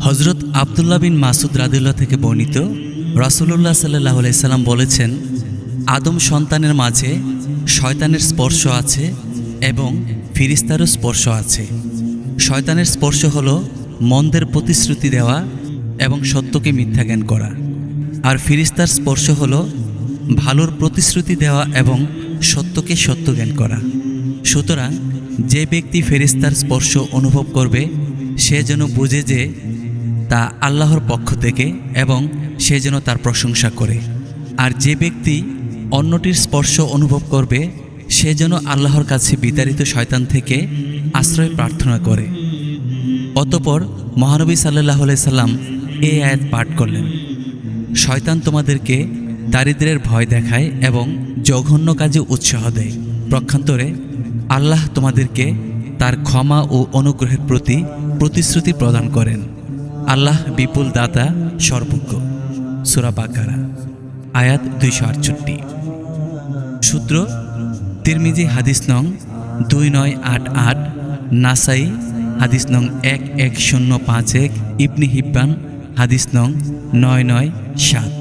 হজরত আবদুল্লাহ বিন মাসুদ রাদিল্লাহ থেকে বর্ণিত, রাসুলুল্লাহ সাল্লাহ সাল্লাম বলেছেন, আদম সন্তানের মাঝে শয়তানের স্পর্শ আছে এবং ফিরিস্তারও স্পর্শ আছে। শয়তানের স্পর্শ হলো মন্দের প্রতিশ্রুতি দেওয়া এবং সত্যকে মিথ্যা জ্ঞান করা। আর ফিরিস্তার স্পর্শ হলো ভালোর প্রতিশ্রুতি দেওয়া এবং সত্যকে সত্য জ্ঞান করা। সুতরাং যে ব্যক্তি ফেরিস্তার স্পর্শ অনুভব করবে সে যেন বুঝে যে তা আল্লাহর পক্ষ থেকে এবং সে যেন তার প্রশংসা করে। আর যে ব্যক্তি অন্যটির স্পর্শ অনুভব করবে, সে যেন আল্লাহর কাছে বিতাড়িত শয়তান থেকে আশ্রয় প্রার্থনা করে। অতপর মহানবী সাল্লাহ সাল্লাম এই আয়াত পাঠ করলেন, শয়তান তোমাদেরকে দারিদ্রের ভয় দেখায় এবং জঘন্য কাজে উৎসাহ দেয়। প্রক্ষান্তরে আল্লাহ তোমাদেরকে তার ক্ষমা ও অনুগ্রহের প্রতি প্রতিশ্রুতি প্রদান করেন। আল্লাহ বিপুল দাতা, সর্বজ্ঞ। সুরা বাকারা, আয়াত দুইশো আটষট্টি। সূত্র, তিরমিজি হাদিস নং দুই নয় আট আট, নাসাই হাদিস নং এক এক শূন্য পাঁচ এক, ইবনি হিব্বান হাদিস নং নয় নয় সাত।